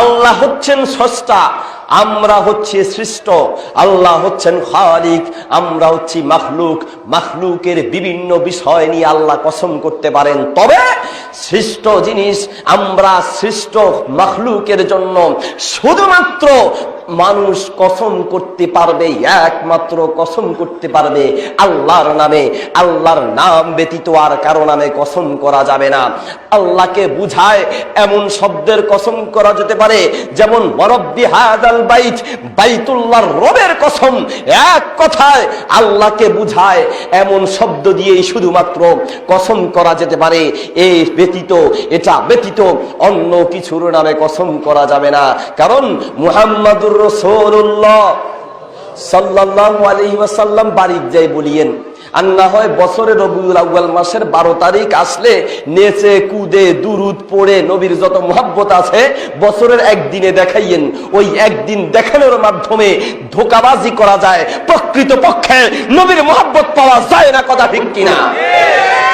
আল্লাহ হচ্ছেন সস্তা আমরা হচ্ছে সৃষ্ট। আল্লাহ হচ্ছেন খালিক, আমরা হচ্ছি মাখলুক। মাখলুকের বিভিন্ন বিষয় নিয়ে আল্লাহ কসম করতে পারেন। তবে সৃষ্ট জিনিস আমরা সৃষ্ট মাখলুকের জন্য শুধুমাত্র মানুষ কসম করতে পারবে, একমাত্র কসম করতে পারবে আল্লাহর নামে। আল্লাহর নাম ব্যতীত আর কারও নামে কসম করা যাবে না। আল্লাহকে বুঝায় এমন শব্দের কসম করা যেতে পারে, যেমন রবের কসম। এক কথায়, আল্লাহকে বুঝায় এমন শব্দ দিয়েই শুধুমাত্র কসম করা যেতে পারে। এই ব্যতীত, এটা ব্যতীত অন্য কিছুর নামে কসম করা যাবে না। কারণ, মুহাম্মাদুর রসুল্লাহ ওয়াসাল্লাম বাড়ির যাই বলিয়েন আর না হয় রবিউল মাসের বারো তারিখ আসলে নেচে, কুদে, দুরুদ পড়ে, নবীর যত মহাব্বত আছে বছরের একদিনে দেখাইয়েন। ওই একদিন দেখানোর মাধ্যমে ধোকাবাজি করা যায় প্রকৃত পক্ষে নবীর মহাব্বত পাওয়া যায় না কথা ঠিক কিনা।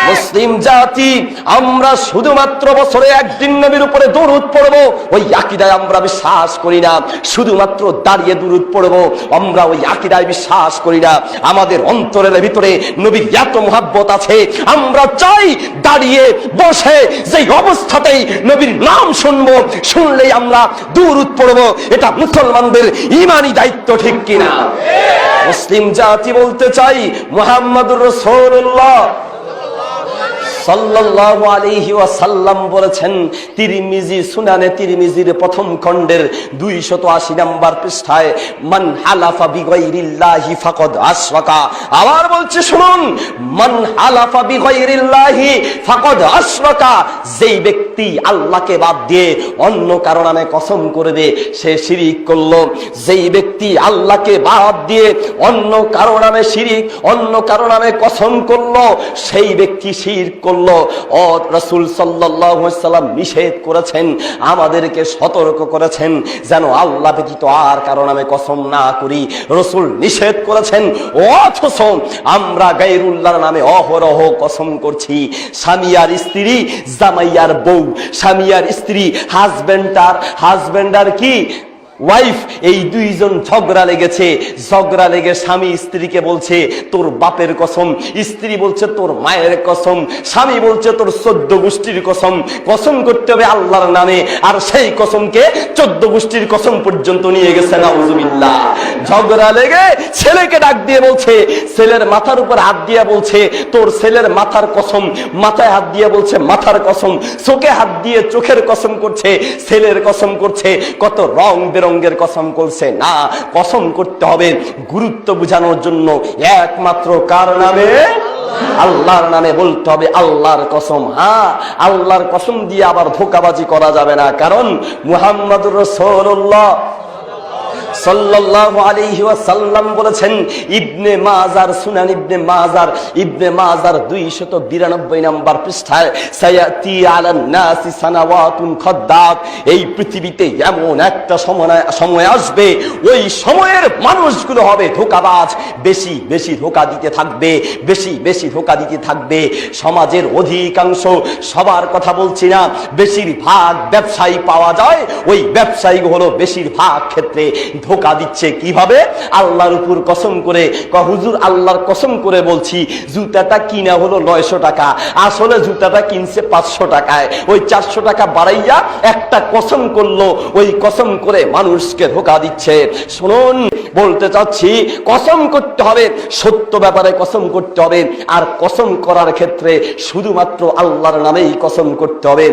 মুসলিম জাতি, আমরা শুধুমাত্র বছরে একদিন নবীর উপরে দরুদ পড়ব, ওই আকিদায় আমরা বিশ্বাস করি না। শুধুমাত্র দাঁড়িয়ে দরুদ পড়ব, আমরা ওই আকিদায় বিশ্বাস করি না। আমাদের অন্তরের ভিতরে নবীর এত মহাব্বত আছে, আমরা চাই দাঁড়িয়ে বসে যেই অবস্থাতেই নবীর নাম শুনব, শুনলেই আমরা দরুদ পড়ব। এটা মুসলমানদের ইমানি দায়িত্ব, ঠিক কিনা? মুসলিম জাতি বলতে চাই, মোহাম্মদুর রসুল্লাহ সাল্লাল্লাহু বলেছেন সুনানে প্রথম খণ্ডের 280 নাম্বার পৃষ্ঠায়, মান হালাফা আবার বলছে, শুনুন, মান হালাফা যেই ব্যক্তি আল্লাহকে বাদ দিয়ে অন্য কারও নামে কসম করবে সে শিরিক করল, যেই ব্যক্তি আল্লাহকে বাদ দিয়ে অন্য কারও নামে শিরিক, অন্য কারও নামে কসম করল, সেই ব্যক্তি শিরক করল। ও রসুল সাল্লাম নিষেধ করেছেন, আমাদেরকে সতর্ক করেছেন, যেন আল্লাহ ব্যতীত আর কারও নামে কসম না করি। রসুল নিষেধ করেছেন, অথচ আমরা গাইরুল্লাহর নামে অহরহ কসম করছি। স্বামী স্ত্রী, জামাইয়ার বউ স্বামী স্ত্রী হাজবেন্ড আর কি? ওয়াইফ এই দুইজন ঝগড়া লেগেছে। ঝগড়া লেগে স্বামী স্ত্রীকে বলছে, তোর বাপের কসম। স্ত্রী বলছে, তোর মায়ের কসম। স্বামী বলছে, তোর চোদ্দ গোষ্ঠীর কসম। কসম করতে হবে আল্লাহর নামে। আর সেই কসমকে চোদ্দ গোষ্ঠীর কসম পর্যন্ত নিয়ে গেছে, নাউজুবিল্লাহ। ঝগড়া লেগে ছেলেকে ডাক দিয়ে বলছে, ছেলের মাথার উপর হাত দিয়ে বলছে, তোর ছেলের মাথার কসম। মাথায় হাত দিয়ে বলছে, মাথার কসম। চোখে হাত দিয়ে চোখের কসম করছে, ছেলের কসম করছে। কত রং বেরঙ্গের কসম করছে না, কসম করতে হবে গুরুত্ব বুঝানোর জন্য। একমাত্র কার নামে? আল্লাহর নামে বলতে হবে আল্লাহর কসম। হ্যাঁ আল্লাহর কসম দিয়ে আবার ধোকাবাজি করা যাবে না। কারণ মুহাম্মদুর রসুল্লাহ সাল্লাল্লাহু আলাইহি ওয়াসাল্লাম বলেছেন, ইবনে মাজার সুনান ইবনে মাজার ইবনে মাজার 292 নাম্বার পৃষ্ঠায়, সায়াতি আলান নাসি সানাওয়াতুন খাদ্দাত এই পৃথিবীতে এমন একটা সময় সময় আসবে, ওই সময়ের মানুষগুলো হবে ধোকাবাজ, বেশি বেশি ধোকা দিতে থাকবে, বেশি বেশি ধোকা দিতে থাকবে, সমাজের অধিকাংশ সবার কথা বলছি না, বেশিরভাগ ব্যবসায়ী পাওয়া যায়, ওই ব্যবসায়ী হলো বেশিরভাগ ক্ষেত্রে ধোকা দিচ্ছে কীভাবে? আল্লাহর উপর কসম করে হুজুর, আল্লাহর কসম করে বলছি, জুতাটা কিনা হলো নয়শো টাকা। আসলে জুতাটা কিনছে পাঁচশো টাকায়। ওই চারশো টাকা বাড়াইয়া একটা কসম করল। ওই কসম করে মানুষকে ধোকা দিচ্ছে। শুনুন, বলতে চাচ্ছি, কসম করতে হবে, সত্য ব্যাপারে কসম করতে হবে। আর কসম করার ক্ষেত্রে শুধুমাত্র আল্লাহর নামেই কসম করতে হবে।